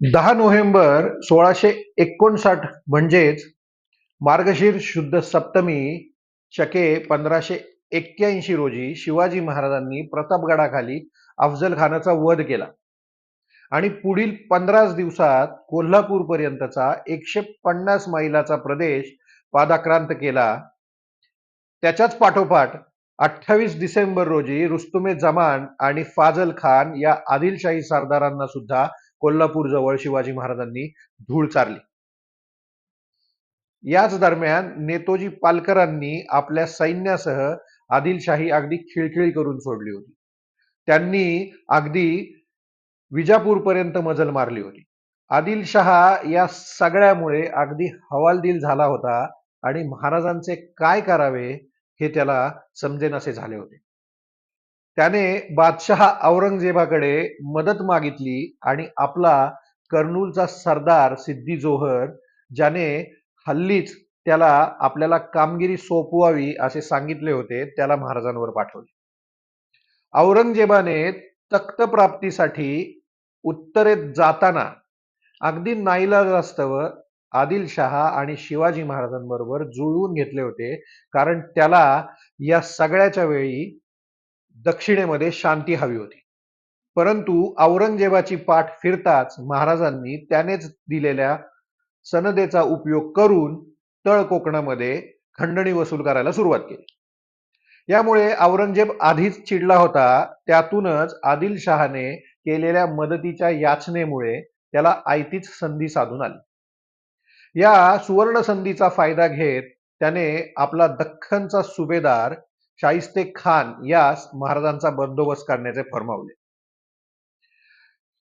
दहा नोव्हेंबर सोळाशे एकोणसाठ म्हणजेच मार्गशीर्ष शुद्ध सप्तमी शके पंधराशे एक्क्याऐंशी रोजी शिवाजी महाराजांनी प्रतापगडाखाली अफजल खानाचा वध केला. आणि पुढील पंधराच दिवसात कोल्हापूरपर्यंतचा एकशे पन्नास मैलाचा प्रदेश पादाक्रांत केला. त्याच्याच पाठोपाठ अठ्ठावीस डिसेंबर रोजी रुस्तुमे जमान आणि फाजल खान या आदिलशाही सरदारांना सुद्धा कोल्हापूर जवळ शिवाजी महाराजांनी धूळ चारली. याच दरम्यान नेतोजी पालकरांनी आपल्या सैन्यासह आदिलशाही अगदी खिळखिळी करून सोडली होती. त्यांनी अगदी विजापूर पर्यंत मजल मारली होती. आदिलशहा या सगळ्यामुळे अगदी हवालदिल झाला होता आणि महाराजांचे काय करावे हे त्याला समजेनासे झाले होते. त्याने बादशहा औरंगजेबाकडे मदत मागितली आणि आपला कर्नूलचा सरदार सिद्धी जोहर ज्याने हल्लीच त्याला आपल्याला कामगिरी सोपवावी असे सांगितले होते त्याला महाराजांवर पाठवले. औरंगजेबाने तख्त प्राप्तीसाठी उत्तरेत जाताना अगदी नाईलाजास्तव आदिलशहा आणि शिवाजी महाराजांबरोबर जुळवून घेतले होते कारण त्याला या सगळ्याच्या वेळी दक्षिणेमध्ये शांती हवी होती. परंतु औरंगजेबाची पाठ फिरताच महाराजांनी त्यानेच दिलेल्या सनदेचा उपयोग करून तळ कोकणामध्ये खंडणी वसूल करायला सुरुवात केली. यामुळे औरंगजेब आधीच चिडला होता त्यातूनच आदिलशहाने केलेल्या मदतीच्या याचनेमुळे त्याला आयतीच संधी साधून आली. या सुवर्ण संधीचा फायदा घेत त्याने आपला दख्खनचा सुभेदार शाहिस्ते खान यास महाराजांचा बंदोबस्त करण्याचे फरमावले.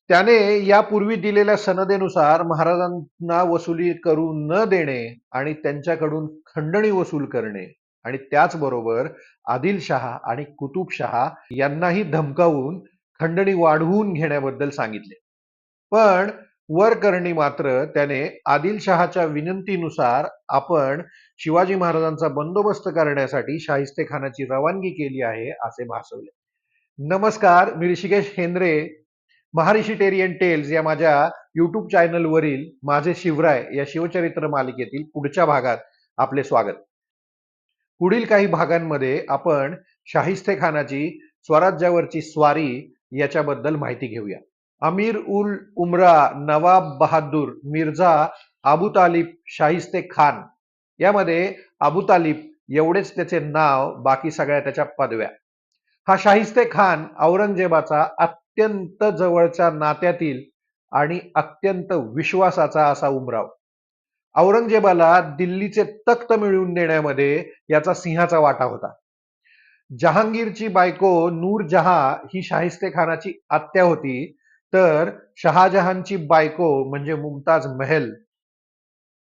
त्याने यापूर्वी दिलेल्या सनदेनुसार महाराजांना वसुली करू न देणे आणि त्यांच्याकडून खंडणी वसूल करणे आणि त्याचबरोबर आदिलशहा आणि कुतुबशहा यांनाही धमकावून खंडणी वाढवून घेण्याबद्दल सांगितले. पण वरकर्णी मात्र त्याने आदिलशहाच्या विनंतीनुसार आपण शिवाजी महाराजांचा बंदोबस्त करण्यासाठी शाहिस्ते खानाची रवानगी केली आहे असे भासवले. नमस्कार मी ऋषिकेश हेंद्रे महारिशिटेरियन टेल्स या माझ्या युट्यूब चॅनलवरील माझे शिवराय या शिवचरित्र मालिकेतील पुढच्या भागात आपले स्वागत. पुढील काही भागांमध्ये आपण शाहिस्ते खानाची स्वराज्यावरची स्वारी याच्याबद्दल माहिती घेऊया. अमीर उल उमरा नवाब बहादूर मिर्झा अबू तालिब शाहिस्ते खान यामध्ये अबू तालिब एवढेच त्याचे नाव बाकी सगळ्या त्याच्या पदव्या. हा शाहिस्ते खान औरंगजेबाचा अत्यंत जवळच्या नात्यातील आणि अत्यंत विश्वासाचा असा उमराव. औरंगजेबाला दिल्लीचे तख्त मिळवून देण्यामध्ये याचा सिंहाचा वाटा होता. जहांगीरची बायको नूर जहा ही शाहिस्ते खानाची आत्या होती. तर शहाजहानची बायको म्हणजे मुमताज महल.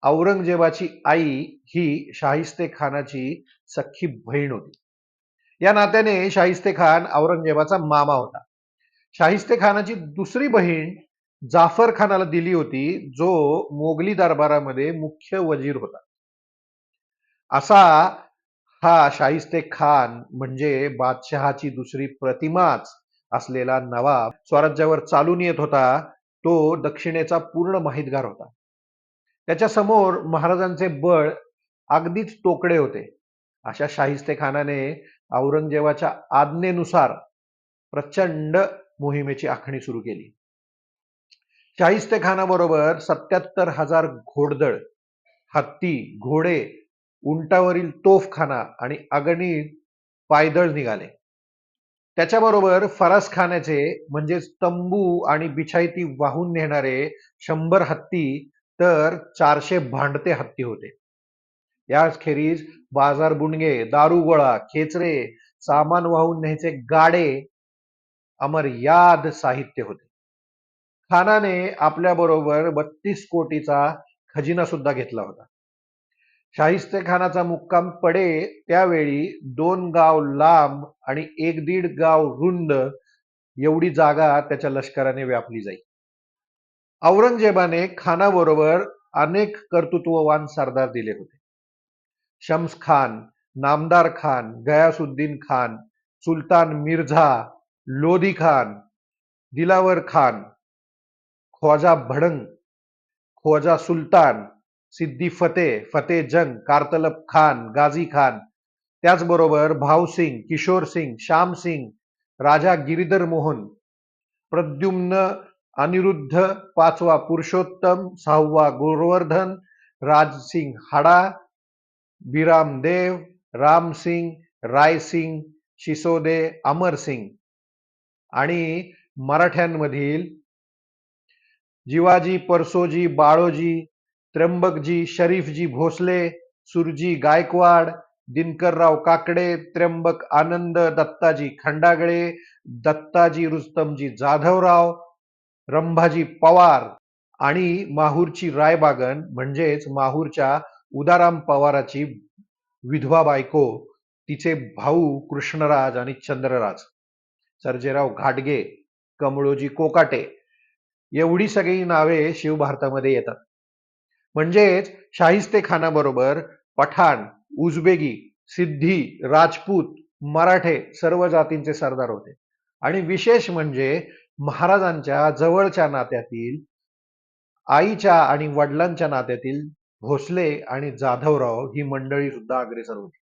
औरंगजेबाची आई ही शाहिस्ते खानाची सख्खी बहीण होती. या नात्याने शाहिस्ते खान औरंगजेबाचा मामा होता. शाहिस्ते खानाची दुसरी बहीण जाफर खानाला दिली होती जो मोगली दरबारामध्ये मुख्य वजीर होता. असा हा शाहिस्ते खान म्हणजे बादशहाची दुसरी प्रतिमाच असलेला नवाब स्वराज्यावर चालून येत होता तो दक्षिणेचा पूर्ण माहितगार होता. त्याच्यासमोर महाराजांचे बळ अगदीच तोकडे होते. अशा शाहिस्ते खानाने औरंगजेबाच्या आज्ञेनुसार प्रचंड मोहिमेची आखणी सुरू केली. शाहिस्ते खानाबरोबर सत्याहत्तर हजार घोडदळ हत्ती घोडे उंटावरील तोफखाना आणि अगणित पायदळ निघाले. त्याच्याबरोबर फरास खानाचे म्हणजेच तंबू आणि बिछायती वाहून नेणारे शंभर हत्ती तर चारशे भांडते हत्ती होते. याच खेरीज बाजार बुणगे दारू गोळा खेचरे सामान वाहून न्यायचे गाडे अमर याद साहित्य होते. खानाने आपल्याबरोबर बत्तीस कोटीचा खजिना सुद्धा घेतला होता. शाहिस्तेखानाचा मुक्काम पडे त्यावेळी दोन गाव लांब आणि एक दीड गाव रुंद एवढी जागा त्याच्या लष्कराने व्यापली जाई. औरंगजेबाने खानाबरोबर अनेक कर्तृत्ववान सरदार दिले होते. शम्स खान नामदार खान गयासुद्दीन खान सुलतान मिर्झा लोधी खान दिलावर खान ख्वाजा भडंग ख्वाजा सुलतान सिद्दी फतेह फतेह जंग कारतलब खान गाझी खान. त्याचबरोबर भावसिंग किशोर सिंग श्याम सिंग राजा गिरीधर मोहन. प्रद्युम्न अनिरुद्ध पाचवा पुरुषोत्तम सहावा गोवर्धन राजसिंग हाडा बिराम देव रामसिंग रायसिंग शिसोदे अमरसिंग आणि मराठ्यांमधील जिवाजी परसोजी बाळोजी त्र्यंबकजी शरीफजी भोसले सुरजी गायकवाड दिनकरराव काकडे त्र्यंबक आनंद दत्ताजी खंडागळे दत्ताजी रुस्तमजी जाधवराव रंभाजी पवार आणि माहूरची रायबागन म्हणजेच माहूरच्या उदाराम पवाराची विधवा बायको तिचे भाऊ कृष्णराज आणि चंद्रराज. सर्जेराव घाटगे कमळोजी कोकाटे. एवढी सगळी नावे शिवभारतामध्ये येतात. म्हणजेच शाहिस्ते खानाबरोबर पठाण उजबेगी सिद्धी राजपूत मराठे सर्व जातींचे सरदार होते. आणि विशेष म्हणजे महाराजांच्या जवळच्या नात्यातील आईच्या आणि वडिलांच्या नात्यातील भोसले आणि जाधवराव ही मंडळी सुद्धा अग्रेसर होती.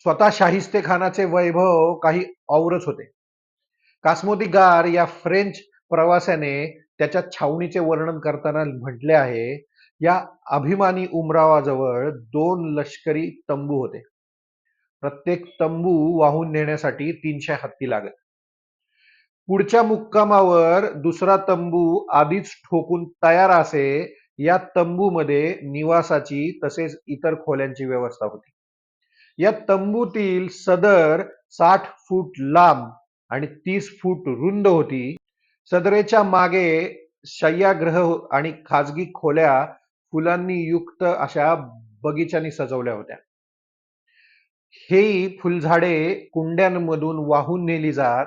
स्वतः शाहिस्ते खानाचे वैभव काही औरच होते. कासमोदी गार या फ्रेंच प्रवासाने त्याच्या छावणीचे वर्णन करताना म्हटले आहे या अभिमानी उमरावाजवळ दोन लष्करी तंबू होते. प्रत्येक तंबू वाहून नेण्यासाठी तीनशे हत्ती लागत. पुढच्या मुक्कामावर दुसरा तंबू आधीच ठोकून तयार असे या तंबूमध्ये निवासाची तसेच इतर खोल्यांची व्यवस्था होती. या तंबूतील सदर साठ फूट लांब आणि तीस फूट रुंद होती. सदरेच्या मागे शय्याग्रह आणि खाजगी खोल्या फुलांनी युक्त अशा बगीचानी सजवल्या होत्या. हेही फुलझाडे कुंड्यांमधून वाहून नेली जात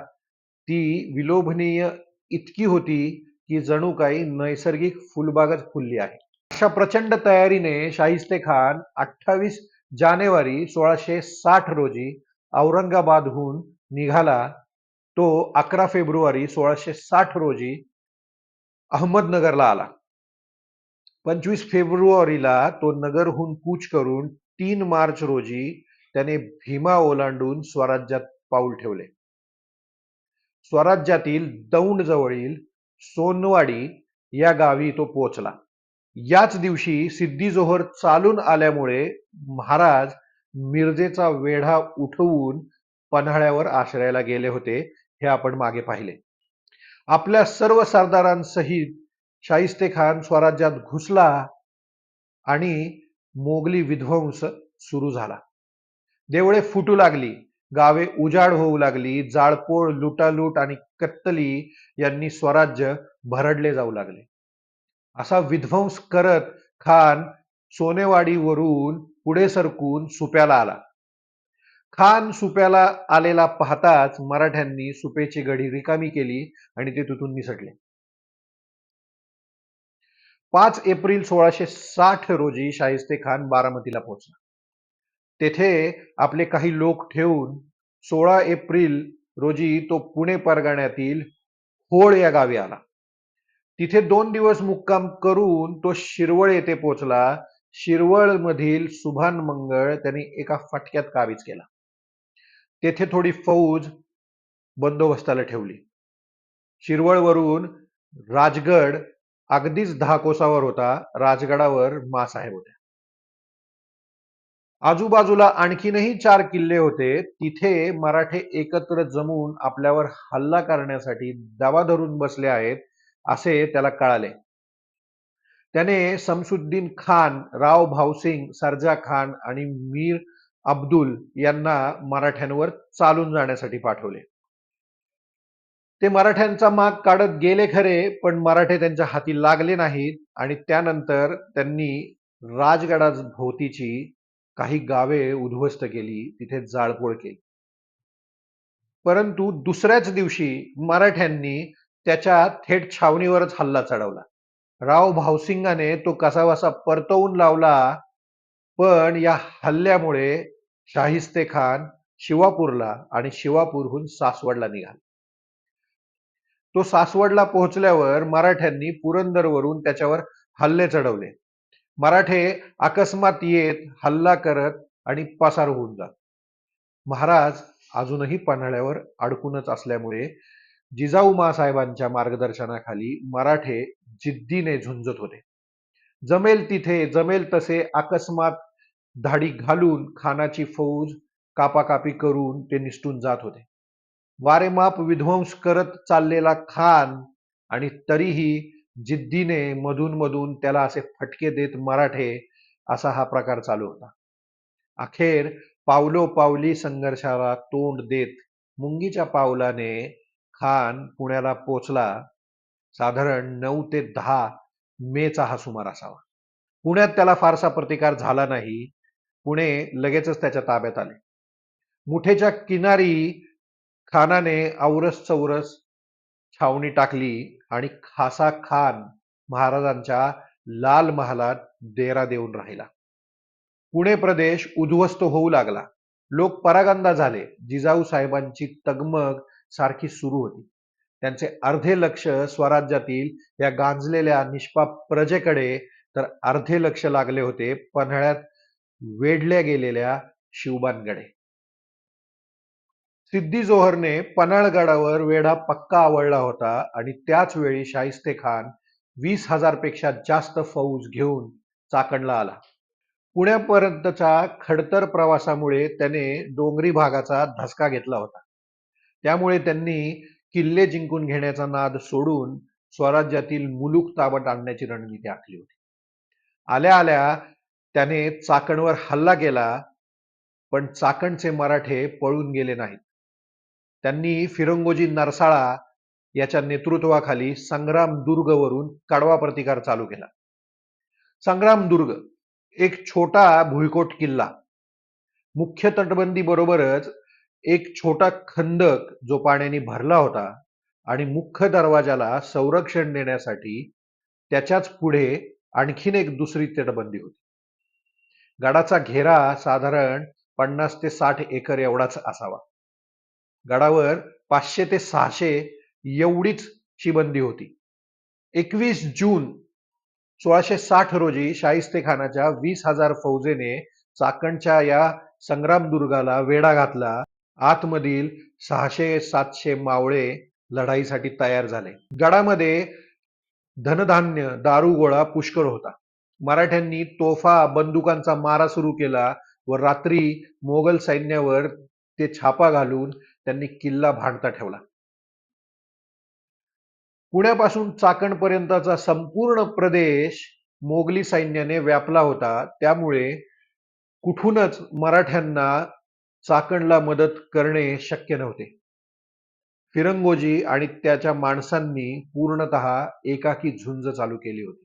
ती विलोभनीय इतकी होती की जणू काही नैसर्गिक फुलबागच फुलली आहे. अशा प्रचंड तयारीने शाहिस्ते खान अठ्ठावीस जानेवारी सोळाशे साठ रोजी औरंगाबादहून निघाला तो अकरा फेब्रुवारी सोळाशे साठ रोजी अहमदनगरला आला. पंचवीस फेब्रुवारीला तो नगरहून कूच करून तीन मार्च रोजी त्याने भीमा ओलांडून स्वराज्यात पाऊल ठेवले. स्वराज्यातील दौंड जवळील सोनवाडी या गावी तो पोचला याच दिवशी सिद्धी जोहर चालून आल्यामुळे महाराज मिरजेचा वेढा उठवून पन्हाळ्यावर आश्रयाला गेले होते. हे आपण मागे पाहिले. आपल्या सर्व सरदारांसहित शाहिस्ते खान स्वराज्यात घुसला आणि मोगली विध्वंस सुरू झाला. देवळे फुटू लागली गावे उजाड होऊ लागली जाळपोळ लुटालूट आणि कत्तली यांनी स्वराज्य भरडले जाऊ लागले. असा विध्वंस करत खान सोनेवाडीवरून पुढे सरकून सुप्याला आला. खान सुप्याला आलेला पाहताच मराठ्यांनी सुपेची गढी रिकामी केली आणि ते तिथून निसटले. पाच एप्रिल सोळाशे साठ रोजी शाहिस्ते खान बारामतीला पोहोचला. तेथे आपले काही लोक ठेवून सोळा एप्रिल रोजी तो पुणे परगण्यातील होळ या गावी आला. तिथे दोन दिवस मुक्काम करून तो शिरवळ येथे पोहोचला. शिरवळ मधील सुभान मंगळ त्यांनी एका फटक्यात काबीज केला. तेथे थोडी फौज बंदोबस्ताला ठेवली. शिरवळवरून राजगड अगदीच दहा कोसावर होता. राजगडावर मासाहेब होत्या आजूबाजूला आणखीनही चार किल्ले होते. तिथे मराठे एकत्र जमून आपल्यावर हल्ला करण्यासाठी दावा धरून बसले आहेत असे त्याला कळाले. त्याने समसुद्दीन खान राव भावसिंग सरजा खान आणि मीर अब्दुल यांना मराठ्यांवर चालून जाण्यासाठी पाठवले. ते मराठ्यांचा माग काढत गेले खरे पण मराठे त्यांच्या हाती लागले नाहीत आणि त्यानंतर त्यांनी राजगडा भोवतीची काही गावे उद्ध्वस्त केली तिथे जाळपोळ केली. परंतु दुसऱ्याच दिवशी मराठ्यांनी त्याच्या थेट छावणीवरच हल्ला चढवला. राव भावसिंगाने तो कसावासा परतवून लावला पण या हल्ल्यामुळे शाहिस्ते खान शिवापूरला आणि शिवापूरहून सासवडला निघाला. तो सासवडला पोहोचल्यावर मराठ्यांनी पुरंदरवरून त्याच्यावर हल्ले चढवले. मराठे अकस्मात येत हल्ला करत आणि पसार होऊन जात. महाराज अजूनही पन्हाळ्यावर अडकूनच असल्यामुळे जिजाऊ मासाहेबांच्या मार्गदर्शनाखाली मराठे जिद्दीने झुंजत होते. जमेल तिथे जमेल तसे अकस्मात धाडी घालून खानाची फौज कापाकापी करून ते निसटून जात होते. वारेमाप विध्वंस करत चाललेला खान आणि तरीही जिद्दीने मधून मधून त्याला असे फटके देत मराठे असा हा प्रकार चालू होता. अखेर पावलो पावली संघर्षाला तोंड देत मुंगीच्या पावलाने खान पुण्याला पोचला साधारण नऊ ते दहा मेचा हा सुमार असावा. पुण्यात त्याला फारसा प्रतिकार झाला नाही. पुणे लगेचच त्याच्या ताब्यात आले. मुठेच्या किनारी खानाने औरस चौरस छावणी टाकली आणि खासा खान महाराजांच्या लाल महालात डेरा देऊन राहिला. पुणे प्रदेश उद्ध्वस्त होऊ लागला. लोक परागंदा झाले. जिजाऊ साहेबांची तगमग सारखी सुरू होती. त्यांचे अर्धे लक्ष स्वराज्यातील या गांजलेल्या निष्पाप प्रजेकडे तर अर्धे लक्ष लागले होते पन्हाळ्यात वेढल्या गेलेल्या शिवबांकडे सिद्धी जोहरने पन्हाळगडावर वेढा पक्का आवडला होता आणि त्याच वेळी शाहिस्ते खान वीस हजारपेक्षा जास्त फौज घेऊन चाकणला आला. पुण्यापर्यंतच्या खडतर प्रवासामुळे त्याने डोंगरी भागाचा धसका घेतला होता. त्यामुळे त्यांनी किल्ले जिंकून घेण्याचा नाद सोडून स्वराज्यातील मुलूक ताबत आणण्याची रणनीती आखली होती. आल्या आल्या त्याने चाकणवर हल्ला केला पण चाकणचे मराठे पळून गेले नाहीत. त्यांनी फिरंगोजी नरसाळा याच्या नेतृत्वाखाली संग्राम दुर्गवरून कडवा प्रतिकार चालू केला. संग्राम दुर्ग एक छोटा भुईकोट किल्ला. मुख्य तटबंदी बरोबरच एक छोटा खंदक जो पाण्याने भरला होता आणि मुख्य दरवाजाला संरक्षण देण्यासाठी त्याच्याच पुढे आणखीन एक दुसरी तटबंदी होती. गडाचा घेरा साधारण पन्नास ते साठ एकर एवढाच असावा. गडावर पाचशे ते सहाशे एवढीच शिबंदी होती. एकवीस जून सोळाशे साठ रोजी शाहिस्ते खानाच्या वीस हजार फौजेने चाकणच्या या संग्रामदुर्गाला वेढा घातला. आतमधील सहाशे सातशे मावळे लढाईसाठी तयार झाले. गडामध्ये धनधान्य दारू गोळा पुष्कळ होता. मराठ्यांनी तोफा बंदुकांचा मारा सुरू केला व रात्री मोगल सैन्यावर ते छापा घालून त्यांनी किल्ला भांडता ठेवला. पुण्यापासून चाकणपर्यंतचा संपूर्ण प्रदेश मोगली सैन्याने व्यापला होता. त्यामुळे कुठूनच मराठ्यांना चाकणला मदत करणे शक्य नव्हते. फिरंगोजी आणि त्याच्या माणसांनी पूर्णत एकाकी झुंज चालू केली होती.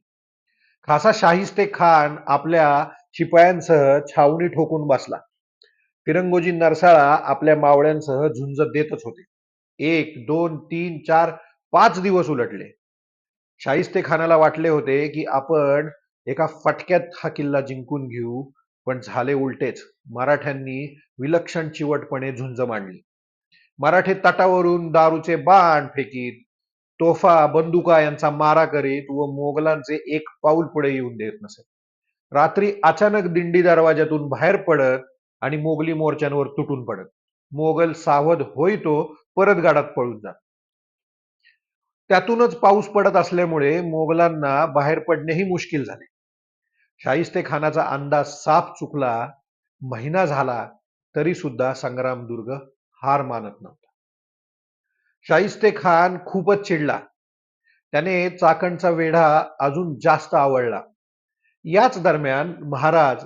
खासा शाहिस्ते खान आपल्या शिपायांसह छावणी ठोकून बसला. फिरंगोजी नरसाळा आपल्या मावळ्यांसह झुंज देतच होते. एक दोन तीन चार पाच दिवस उलटले. शाहिस्ते खानाला वाटले होते की आपण एका फटक्यात हा किल्ला जिंकून घेऊ पण झाले उलटेच. मराठ्यांनी विलक्षण चिवटपणे झुंज मांडली. मराठे तटावरून दारूचे बाण फेकीत तोफा बंदुका यांचा मारा करीत व मोगलांचे एक पाऊल पुढे येऊन देत नसे. रात्री अचानक दिंडी दरवाजातून बाहेर पडत आणि मोगली मोर्चांवर तुटून पडत. मोगल सावध होईतो परत गाडात पळून जात. त्यातूनच पाऊस पडत असल्यामुळे मोगलांना बाहेर पडणेही मुश्किल झाले. शाहिस्ते खानाचा अंदाज साफ चुकला महिना झाला तरी सुद्धा संग्रामदुर्ग हार मानत नव्हता. शाहिस्ते खान खूपच चिडला. त्याने चाकणचा वेढा अजून जास्त आवडला याच दरम्यान महाराज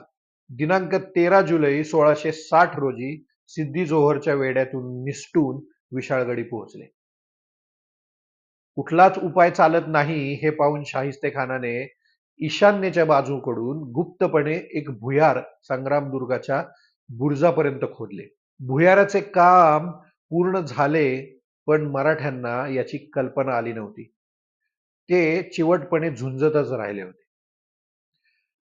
दिनांक तेरा जुलै सोळाशे साठ रोजी सिद्धी जोहरच्या वेड्यातून निसटून विशाळगडी पोहोचले. कुठलाच उपाय चालत नाही हे पाहून शाहिस्ते खानाने ईशान्येच्या बाजूकडून गुप्तपणे एक भुयार संग्रामदुर्गाच्या बुर्जापर्यंत खोदले. भुयाराचे काम पूर्ण झाले पण मराठ्यांना याची कल्पना आली नव्हती. ते चिवटपणे झुंजतच राहिले होते.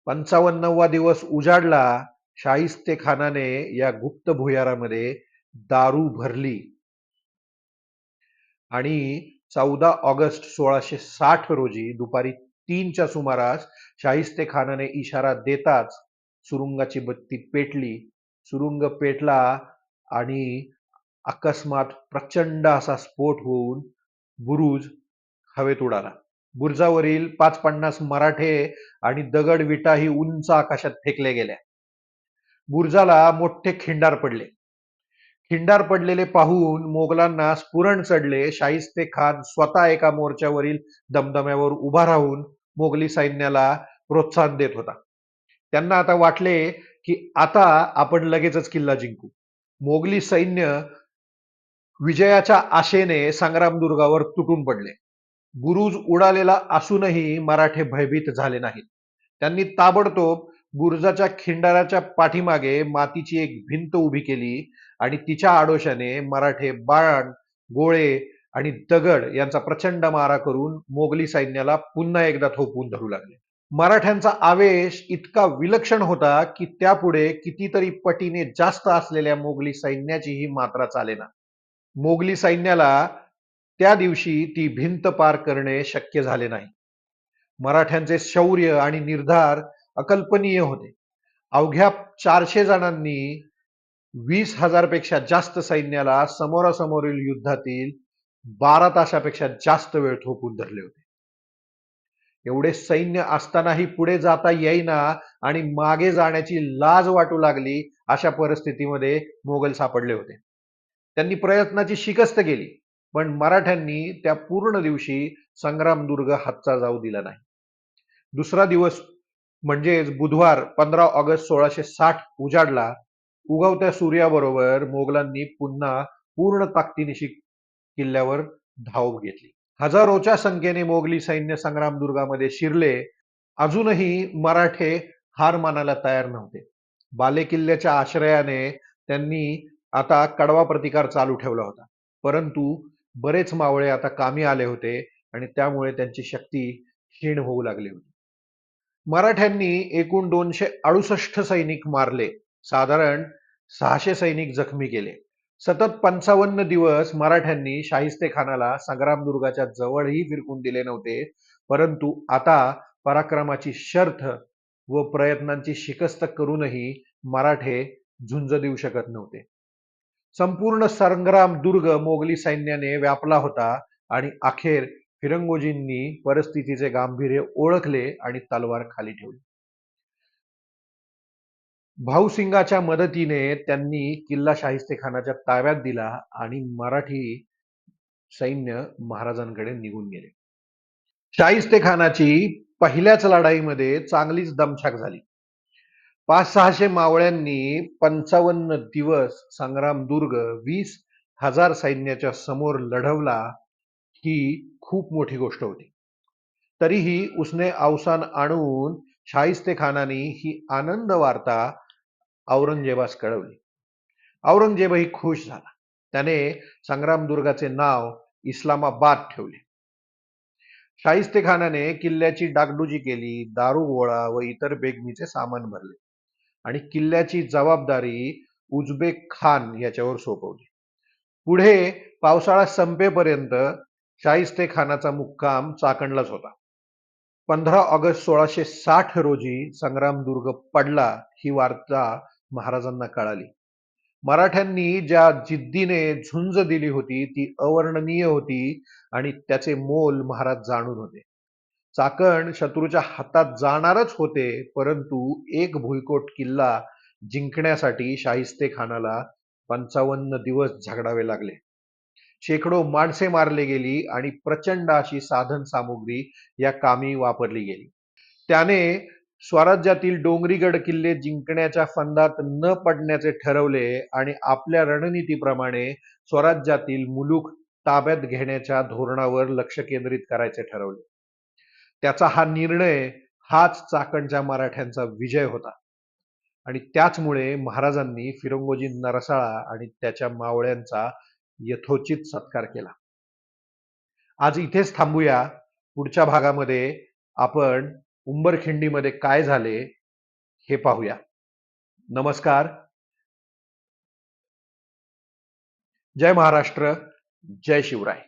पंचावन्नवा दिवस उजाडला शाहिस्ते खानाने या गुप्त भुयारामध्ये दारू भरली. आणि चौदा ऑगस्ट सोळाशे साठ रोजी दुपारी तीनच्या सुमारास शाहिस्ते खानाने इशारा देताच सुरुंगाची बत्ती पेटली. सुरुंग पेटला आणि अकस्मात प्रचंड असा स्फोट होऊन बुरुज हवेत उडाला. बुरुजावरील पाच पन्नास मराठे आणि दगड विटा ही उंच आकाशात फेकल्या गेल्या. बुरुजाला मोठे खिंडार पडले. खिंडार पडलेले पाहून मोगलांना स्फुरण चढले. शाहिस्ते खान स्वतः एका मोर्चावरील दमदम्यावर उभा राहून मोगली सैन्याला प्रोत्साहन देत होता. त्यांना आता वाटले की आता आपण लगेचच किल्ला जिंकू. मोगली सैन्य विजयाच्या आशेने संग्रामदुर्गावर तुटून पडले. बुरुज उडालेला असूनही मराठे भयभीत झाले नाहीत. त्यांनी ताबडतोब बुरुजाच्या खिंडाराच्या पाठीमागे मातीची एक भिंत उभी केली आणि तिच्या आडोशाने मराठे बाण गोळे आणि दगड यांचा प्रचंड मारा करून मोगली सैन्याला पुन्हा एकदा थोपवून धरू लागले. मराठ्यांचा आवेश इतका विलक्षण होता की त्यापुढे कितीतरी पटीने जास्त असलेल्या मोगली सैन्याचीही मात्रा चालेना. मोगली सैन्याला त्या दिवशी ती भिंत पार करणे शक्य झाले नाही. मराठ्यांचे शौर्य आणि निर्धार अकल्पनीय होते. अवघ्या चारशे जणांनी वीस हजारपेक्षा जास्त सैन्याला समोरासमोरील युद्धातील बारा तासापेक्षा जास्त वेळ थोपून धरले होते. एवढे सैन्य असतानाही पुढे जाता येईना आणि मागे जाण्याची लाज वाटू लागली अशा परिस्थितीमध्ये मोगल सापडले होते. त्यांनी प्रयत्नाची शिकस्त केली. पण मराठ्यांनी त्या पूर्ण दिवशी संग्रामदुर्ग हातचा जाऊ दिला नाही. दुसरा दिवस म्हणजेच बुधवार पंधरा ऑगस्ट सोळाशे साठ उजाडला. उगवत्या सूर्याबरोबर मोगलांनी पुन्हा पूर्ण ताकदीनिशी किल्ल्यावर धाव घेतली. हजारोच्या संख्येने मोगली सैन्य संग्रामदुर्गामध्ये शिरले. अजूनही मराठे हार मानायला तयार नव्हते. बाले किल्ल्याच्या आश्रयाने त्यांनी आता कडवा प्रतिकार चालू ठेवला होता. परंतु बरेच मावळे आता कामी आले होते आणि त्यामुळे त्यांची शक्ती क्षीण होऊ लागली होती. मराठ्यांनी एकूण दोनशे अडुसष्ट सैनिक मारले. साधारण सहाशे सैनिक जखमी केले. सतत पंचावन्न दिवस मराठ्यांनी शाहिस्ते खानाला संग्रामदुर्गाच्या जवळही फिरकून दिले नव्हते. परंतु आता पराक्रमाची शर्थ व प्रयत्नांची शिकस्त करूनही मराठे झुंज देऊ शकत नव्हते. संपूर्ण संग्राम दुर्ग मोगली सैन्याने व्यापला होता आणि अखेर फिरंगोजींनी परिस्थितीचे गांभीर्य ओळखले आणि तलवार खाली ठेवली. भाऊसिंगाच्या मदतीने त्यांनी किल्ला शाहिस्तेखानाच्या ताब्यात दिला आणि मराठी सैन्य महाराजांकडे निघून गेले. शाहिस्तेखानाची पहिल्याच लढाईमध्ये चांगलीच दमछाक झाली. पाच सहाशे मावळ्यांनी पंचावन्न दिवस संग्राम दुर्ग वीस हजार सैन्याच्या समोर लढवला ही खूप मोठी गोष्ट होती. तरीही उसने अवसान आणून शाहिस्ते खानानी ही आनंद वार्ता औरंगजेबास कळवली. औरंगजेबही खुश झाला. त्याने संग्रामदुर्गाचे नाव इस्लामाबाद ठेवले. शाहिस्ते खानाने किल्ल्याची डागडुजी केली दारू गोळा व इतर बेगमीचे सामान भरले. आणि किल्ल्याची जबाबदारी उझबेक खान याच्यावर सोपवली. पुढे पावसाळा संपेपर्यंत शाहिस्ते खानाचा मुक्काम चाकणलाच होता. पंधरा ऑगस्ट सोळाशे साठ रोजी संग्रामदुर्ग पडला ही वार्ता महाराजांना कळाली. मराठ्यांनी ज्या जिद्दीने झुंज दिली होती ती अवर्णनीय होती आणि त्याचे मोल महाराज जाणून होते. चाकण शत्रूच्या हातात जाणारच होते परंतु एक भुईकोट किल्ला जिंकण्यासाठी शाहिस्ते खानाला पंचावन्न दिवस झगडावे लागले. शेकडो माणसे मारली गेली आणि प्रचंड अशी साधन सामुग्री या कामी वापरली गेली. त्याने स्वराज्यातील डोंगरीगड किल्ले जिंकण्याच्या फंदात न पडण्याचे ठरवले आणि आपल्या रणनीतीप्रमाणे स्वराज्यातील मुलूक ताब्यात घेण्याच्या धोरणावर लक्ष केंद्रित करायचे ठरवले. त्याचा हा निर्णय हाच चाकणच्या मराठ्यांचा विजय होता. आणि त्याचमुळे महाराजांनी फिरंगोजी नरसाळा आणि त्याच्या मावळ्यांचा यथोचित सत्कार केला. आज इथेच थांबूया. पुढच्या भागामध्ये आपण उंबरखिंडीमध्ये काय झाले हे पाहूया. नमस्कार. जय महाराष्ट्र. जय शिवराय.